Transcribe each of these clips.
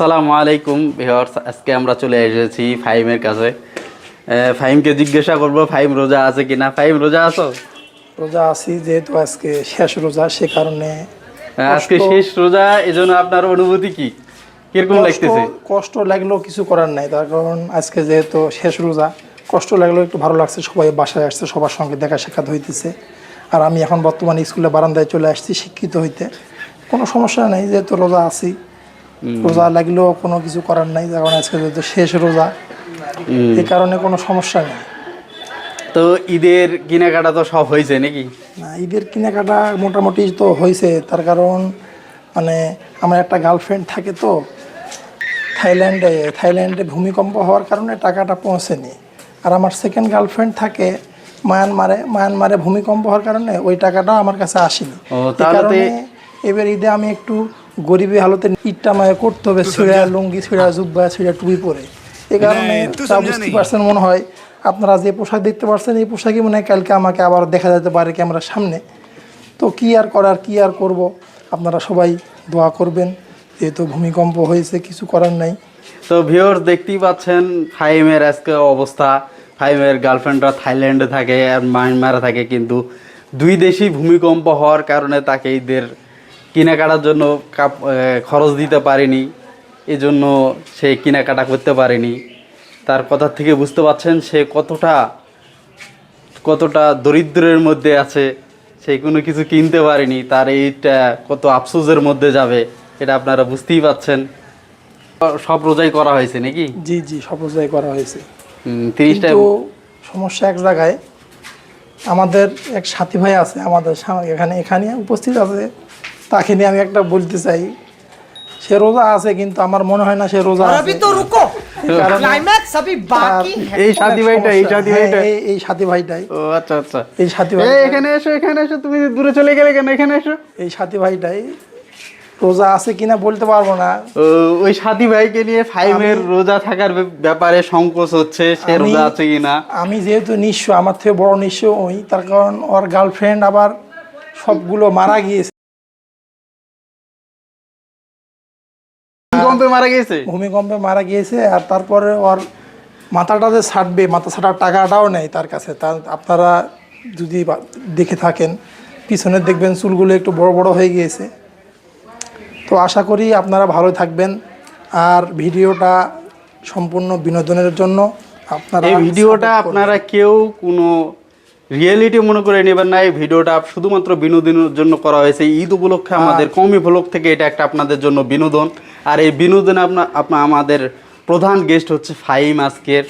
আসসালামু আলাইকুম ভিউয়ার্স আজকে আমরা চলে এসেছি ফাহিমের কাছে। ফাইমকে জিজ্ঞাসা করব ফাহিম রোজা আছে কিনা? ফাহিম রোজা আছো? রোজা আছি যেহেতু আজকে শেষ রোজা সে কারণে আজকে শেষ রোজা এজন্য আপনার অনুভূতি কি? কীরকম লাগতেছে? কষ্ট লাগলেও কিছু করার নাই তার কারণ আজকে যেহেতু শেষ রোজা কষ্ট লাগলেও একটু ভালো লাগছে সবাই বাসায় আসছে সবার সঙ্গে দেখা সাক্ষাৎ হইতেছে। আর আমি এখন বর্তমানে স্কুলে বারান্দায় চলে আসছি শিক্ষিত হইতে। কোনো সমস্যা নেই যেহেতু রোজা আছি। রোজা লাগলেও কোনো কিছু করার নাই কারণ আজকে যেহেতু শেষ রোজা। এই কারণে কোনো সমস্যা নেই। তো ঈদের কেনাকাটা তো সব হয়েছে নাকি? না ঈদের কেনাকাটা মোটামুটি তো হয়েছে তার কারণ মানে আমার একটা গার্লফ্রেন্ড থাকে তো থাইল্যান্ডে থাইল্যান্ডে ভূমিকম্প হওয়ার কারণে টাকাটা পৌঁছেনি। আর আমার সেকেন্ড গার্লফ্রেন্ড থাকে মায়ানমারে মায়ানমারে ভূমিকম্প হওয়ার কারণে ওই টাকাটা আমার কাছে আসেনি। কারণে এবার ঈদে আমি একটু গরিবী হালতে ইটটা মায়ে করতে হবে ছিঁড়া লুঙ্গি ছিঁড়া জুব্বা ছিঁড়া টুপি পরে। এ কারণে তা বুঝতে পারছেন মনে হয় আপনারা যে পোশাক দেখতে পাচ্ছেন এই পোশাকই মনে হয় কালকে আমাকে আবার দেখা যেতে পারে ক্যামেরার সামনে। তো কি আর করার কি আর করব? আপনারা সবাই দোয়া করবেন যেহেতু ভূমিকম্প হয়েছে কিছু করার নাই। তো ভিওর দেখতেই পাচ্ছেন ফাহিমের আজকে অবস্থা। ফাহিমের গার্লফ্রেন্ডরা থাইল্যান্ডে থাকে আর মায়ানমারে থাকে কিন্তু দুই দেশই ভূমিকম্প হওয়ার কারণে তাকে ঈদের কেনাকাটার জন্য কাপ- খরচ দিতে পারেনি। এজন্য সে কেনাকাটা করতে পারেনি। তার কথা থেকে বুঝতে পারছেন সে কতটা কতটা দরিদ্রের মধ্যে আছে সে কোনো কিছু কিনতে পারেনি তার এইটা কত আফসোসের মধ্যে যাবে এটা আপনারা বুঝতেই পাচ্ছেন সব রোজাই করা হয়েছে নাকি? জি জি সব রোজাই করা হয়েছে। তিরিশটা সমস্যা এক জায়গায় আমাদের এক সাথী ভাই আছে আমাদের এখানে এখানে উপস্থিত আছে তাকে নিয়ে আমি একটা বলতে চাই। সে রোজা আছে কিন্তু আমার মনে হয় না সে রোজা আছে। তো রুকো। ক্লাইম্যাক্স अभी বাকি। এই সাথী ভাইটা এই সাথী ভাইটা হ্যাঁ, এই সাথী ভাইটাই। ও আচ্ছা আচ্ছা। এই সাথী ভাই এখানে এসো এখানে এসো তুমি দূরে চলে গেলে কেন? এখানে এসো। এই সাথী ভাইটাই। রোজা আছে কিনা বলতে পারব না। ওই সাথী ভাইকে নিয়ে ফাইমের রোজা থাকার ব্যাপারে সংকোচ হচ্ছে সে রোজা আছে কিনা? আমি যেহেতু নিঃস্ব আমার থেকে বড় নিঃস্ব ওই তার কারণ ওর গার্লফ্রেন্ড আবার সবগুলো মারা গিয়েছে। ভূমিকম্পে মারা গিয়েছে? ভূমিকম্পে মারা গিয়েছে আর তারপরে ওর মাথাটা যে ছাড়বে মাথা ছাড়ার টাকাটাও নেই তার কাছে। তার আপনারা যদি দেখে থাকেন পিছনে দেখবেন চুলগুলো একটু বড় বড় হয়ে গিয়েছে। তো আশা করি আপনারা ভালো থাকবেন। আর ভিডিওটা সম্পূর্ণ বিনোদনের জন্য আপনারা এই ভিডিওটা আপনারা কেউ কোনো রিয়েলিটি মনে করে নেবেন না। এই ভিডিওটা শুধুমাত্র বিনোদনের জন্য করা হয়েছে। ঈদ উপলক্ষে আমাদের কমি ব্লগ থেকে এটা একটা আপনাদের জন্য বিনোদন। আর এই বিনোদনে আপনার আপনার আমাদের প্রধান গেস্ট হচ্ছে ফাহিম আজকের।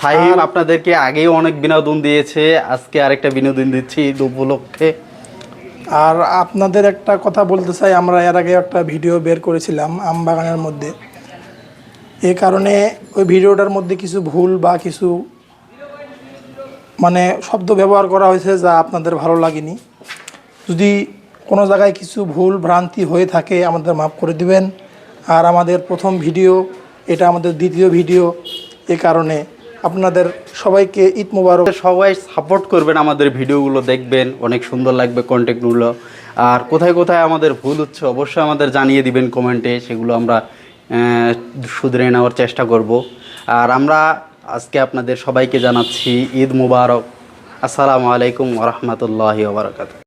ফাহিম আপনাদেরকে আগেই অনেক বিনোদন দিয়েছে আজকে আরেকটা বিনোদন দিচ্ছি ঈদ উপলক্ষে। আর আপনাদের একটা কথা বলতে চাই আমরা এর আগে একটা ভিডিও বের করেছিলাম আম বাগানের মধ্যে। এ কারণে ওই ভিডিওটার মধ্যে কিছু ভুল বা কিছু মানে শব্দ ব্যবহার করা হয়েছে যা আপনাদের ভালো লাগেনি। যদি কোনো জায়গায় কিছু ভুল ভ্রান্তি হয়ে থাকে আমাদের মাফ করে দিবেন। আর আমাদের প্রথম ভিডিও, এটা আমাদের দ্বিতীয় ভিডিও এ কারণে আপনাদের সবাইকে ঈদ মুবারক। সবাই সাপোর্ট করবেন আমাদের ভিডিওগুলো দেখবেন, অনেক সুন্দর লাগবে কন্টেন্টগুলো আর কোথায় কোথায় আমাদের ভুল হচ্ছে অবশ্যই আমাদের জানিয়ে দিবেন কমেন্টে, সেগুলো আমরা শুধরে নেওয়ার চেষ্টা করব। আর আমরা আজকে আপনাদের সবাইকে জানাচ্ছি ঈদ মুবারক। আসসালামু আলাইকুম ওরহমতুল্লাহি ওবরাকাত